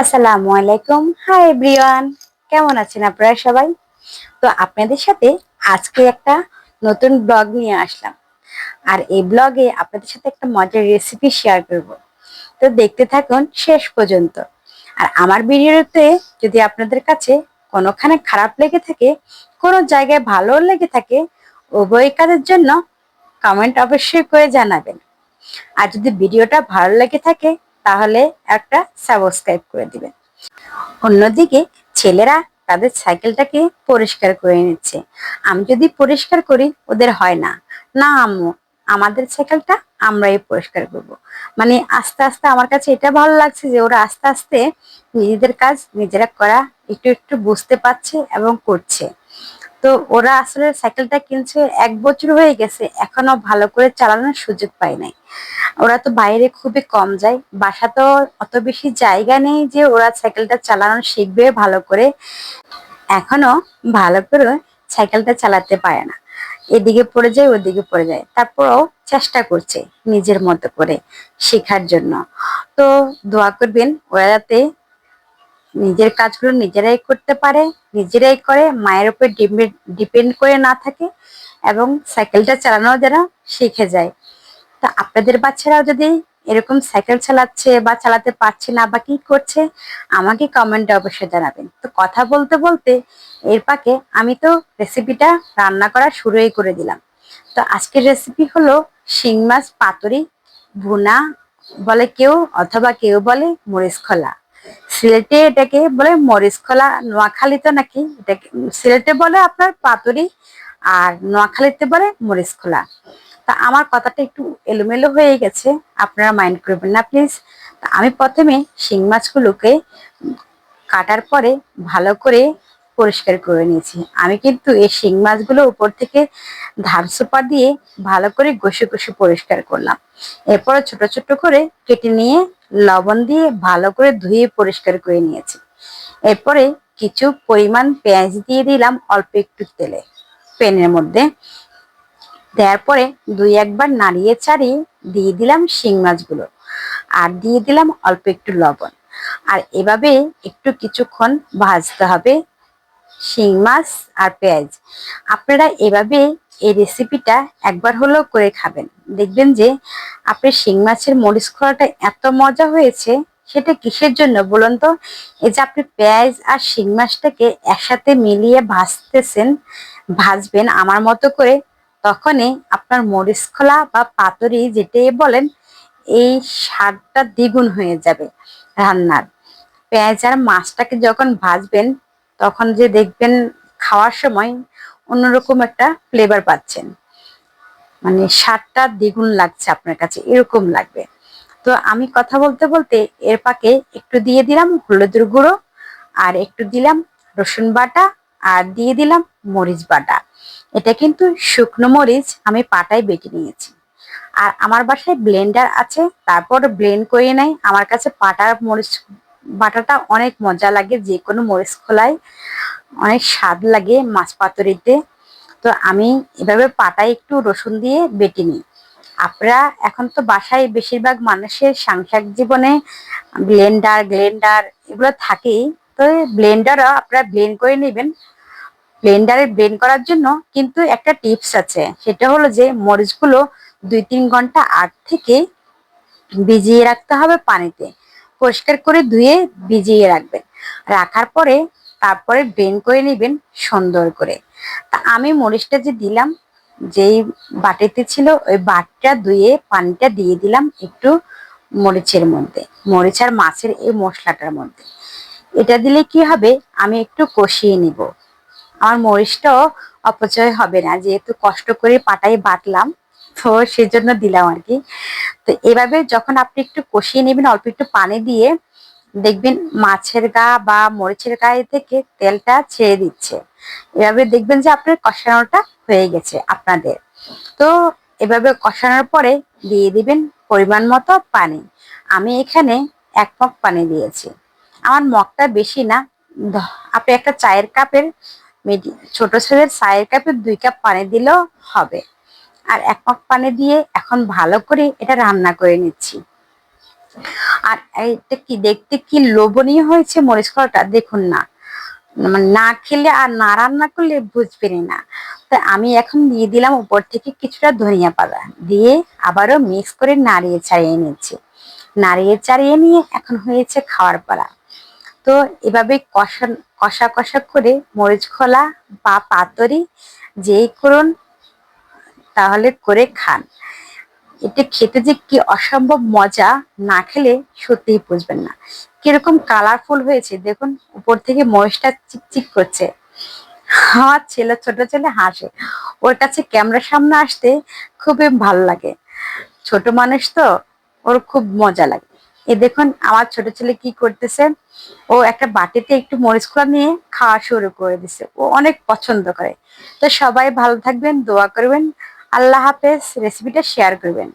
আসসালামু আলাইকুম। Hi everyone কেমন আছেন আপনারা সবাই? তো আপনাদের সাথে আজকে একটা নতুন ব্লগ নিয়ে আসলাম। আর এই ব্লগে আপনাদের সাথে একটা মজার রেসিপি শেয়ার করব। তো দেখতে থাকুন শেষ পর্যন্ত। আর আমার ভিডিওতে যদি আপনাদের কাছে কোনোখানে খারাপ লেগে থাকে, কোনো জায়গায় ভালো লেগে থাকে, উভয় কাজের জন্য কমেন্ট অবশ্যই করে জানাবেন। আর যদি ভিডিওটা ভালো লেগে থাকে তাহলে একটা সাবস্ক্রাইব করে দিবেন অন্যদিকে ছেলেরা তাদের সাইকেলটাকে পরিষ্কার করে নিচ্ছে। আমি যদি পরিষ্কার করি, ওদের হয় না। না, আম্মু, আমাদের সাইকেলটা আমরাই পরিষ্কার করব। মানে আস্তে আস্তে আমার কাছে এটা ভালো লাগছে যে ওরা আস্তে আস্তে নিজেদের কাজ নিজেরা করা, একটু একটু বুঝতে পারছে এবং করছে। তো ওরা আসলে সাইকেলটা কিনছে এক বছর হয়ে গেছে, এখনও ভালো করে চালানোর সুযোগ পায় নাই। ওরা তো বাইরে খুবই কম যায়, বাসা তো অত বেশি জায়গা নেই যে ওরা সাইকেলটা চালানো শিখবে ভালো করে। এখনও ভালো করে সাইকেলটা চালাতে পারে না। এদিকে পড়ে যায়, ওদিকে পড়ে যায়। তারপরও চেষ্টা করছে নিজের মতো করে শেখার জন্য। তো দোয়া করবেন ওরা যাতে নিজের কাজগুলো নিজেরাই করতে পারে, নিজেরাই করে, মায়ের উপর ডিপেন্ড করে না থাকে এবং সাইকেলটা চালানো যেন শিখে যায়। তা আপনাদের বাচ্চারাও যদি এরকম সাইকেল চালাচ্ছে বা চালাতে পারছে না বা কি করছে, আমাকে কমেন্টে অবশ্যই জানাবেন। তো কথা বলতে বলতে এর পাকে আমি তো রেসিপিটা রান্না করা শুরুই করে দিলাম। তো আজকের রেসিপি হলো শিং মাছ পাতুরি, ভুনা বলে কেউ অথবা কেউ বলে মরিচ খোলা। সিলেটে এটাকে বলে মরিচ খোলা নোয়াখালীতে নাকি এটাকে, সিলেটে বলে আপনার পাতুরি আর নোয়াখালীতে বলে মরিচ খোলা তা আমার কথাটা একটু এলোমেলো হয়ে গেছে, আপনারা মাইন্ড করবেন না প্লিজ। আমি প্রথমে শিং মাছগুলোকে কাটার পরে ভালো করে পরিষ্কার করে নিয়েছি। আমি কিন্তু এই শিং মাছগুলো উপর থেকে ধার সোপা দিয়ে ভালো করে ঘষে ঘষে পরিষ্কার করলাম। এরপরে ছোট ছোট করে কেটে নিয়ে লবণ দিয়ে ভালো করে ধুয়ে পরিষ্কার করে নিয়েছি। এরপরে কিছু পরিমাণ পেঁয়াজ দিয়ে দিলাম অল্প একটু তেলে। প্যানের মধ্যে দেওয়ার পরে দুই একবার নাড়িয়ে ছাড়িয়ে দিয়ে দিলাম শিং মাছগুলো। আর দিয়ে দিলাম অল্প একটু লবণ। আর এভাবে একটু কিছুক্ষণ ভাজতে হবে শিং মাছ আর পেঁয়াজ। আপনারা এভাবে এই রেসিপিটা একবার হলেও করে খাবেন। দেখবেন যে আপনার শিং মাছের মরিচ খোলাটা এত মজা হয়েছে, সেটা কিসের জন্য বলুন তো? এই যে আপনি পেঁয়াজ আর শিং মাছটাকে একসাথে মিলিয়ে ভাজতেছেন, ভাজবেন আমার মতো করে, তখনই আপনার মরিচ খোলা বা পাতুরি যেটাই বলেন, এই স্বাদটা দ্বিগুণ হয়ে যাবে রান্নার। পেঁয়াজ আর মাছটাকে যখন ভাজবেন তখন যে দেখবেন খাওয়ার সময় অন্যরকম একটা ফ্লেভার পাচ্ছেন। মানে স্বাদটা দ্বিগুণ লাগছে আপনার কাছে, এরকম লাগবে। তো আমি কথা বলতে বলতে এর পাকে একটু দিয়ে দিলাম হলুদের গুঁড়ো, আর একটু দিলাম রসুন বাটা, আর দিয়ে দিলাম মরিচ বাটা। এটা কিন্তু শুকনো মরিচ আমি পাটায় বেটে নিয়েছি। আর আমার বাসায় ব্লেন্ডার আছে, তারপর ব্লেন্ড করে নেয়। আমার কাছে পাটার মরিচ বাটাটা অনেক মজা লাগে, যে কোনো মরিচ খোলায়। অনেক স্বাদ লাগে মাছ পাতুরিতে। তো আমি এভাবে পাটায় একটু রসুন দিয়ে বেটে নিই। আপনারা এখন তো বাসায় বেশিরভাগ মানুষের সাংসারিক জীবনে ব্লেন্ডার গ্লেন্ডার এগুলো থাকেই। তো ব্লেন্ডারও আপনারা ব্লেন্ড করে নেবেন। ব্লেন্ডারে ব্লেন্ড করার জন্য কিন্তু একটা টিপস আছে। সেটা হলো যে মরিচগুলো দুই তিন ঘণ্টা আগ থেকে ভিজিয়ে রাখতে হবে পানিতে। পরিষ্কার করে ধুয়ে ভিজিয়ে রাখবেন। রাখার পরে তারপরে ব্লেন্ড করে নেবেন সুন্দর করে। তা আমি মরিচটা যে দিলাম, যেই বাটিতে ছিল, ওই বাটিটা ধুয়ে পানিটা দিয়ে দিলাম একটু মরিচের মধ্যে, মরিচ আর মাছের এই মশলাটার মধ্যে। এটা দিলে কি হবে? আমি একটু কষিয়ে নিব। আমার মরিচটাও অপচয় হবে না, যেহেতু কষ্ট করে পাটাই বাটলাম। তো সেজন্য দিলাম আর কি। তো এভাবে যখন আপনি একটু কষিয়ে নেবেন, অল্প একটু পানি দিয়ে দেখবেন মাছের গা বা মরিচের গায়ে থেকে তেলটা ছেড়ে দিচ্ছে। এভাবে দেখবেন যে আপনার কষানোটা হয়ে গেছে আপনাদের। তো এভাবে কষানোর পরে দিয়ে দিবেন পরিমাণ মতো পানি। আমি এখানে এক মগ পানি দিয়েছি। আমার মগটা বেশি না। আপনি একটা চায়ের কাপের ছোট ছেলের চায়ের কাপের দুই কাপ পানি দিলেও হবে। আর এক মগ পানি দিয়ে এখন ভালো করে এটা রান্না করে নিচ্ছি। আর এটা কি দেখতে কি লোভনীয় হয়েছে মরিচ কলাটা দেখুন না। মানে না খেলে আর না রান্না করলে বুঝবেন না। তো আমি এখন দিয়ে দিলাম উপর থেকে কিছুটা ধনিয়া পাতা দিয়ে আবারও মিক্স করে নাড়িয়ে ছাড়িয়ে নিচ্ছি। নাড়িয়ে চাড়িয়ে নিয়ে এখন হয়েছে খাওয়ার পালা। তো এভাবে কষা কষা কষা করে মরিচ খোলা বা পাতরি যেই করুন তাহলে করে খান। এটা খেতে যে কি অসম্ভব মজা না খেলে সত্যিই বুঝবেন না। কীরকম কালারফুল হয়েছে, দেখুন, উপর থেকে মরিচটা চিকচিক করছে। আমার ছেলে, ছোট ছেলে হাসে। ওর কাছে ক্যামেরার সামনে আসতে খুবই ভালো লাগে। ছোট মানুষ তো, ওর খুব মজা লাগে। এ দেখুন, আমার ছোট ছেলে কি করতেছে, ও একটা বাটিতে একটু মরিচ খোলা নিয়ে খাওয়া শুরু করে দিছে। ও অনেক পছন্দ করে। তো সবাই ভালো থাকবেন, দোয়া করবেন। আল্লাহ হাফেজ রেসিপিটা শেয়ার করবেন।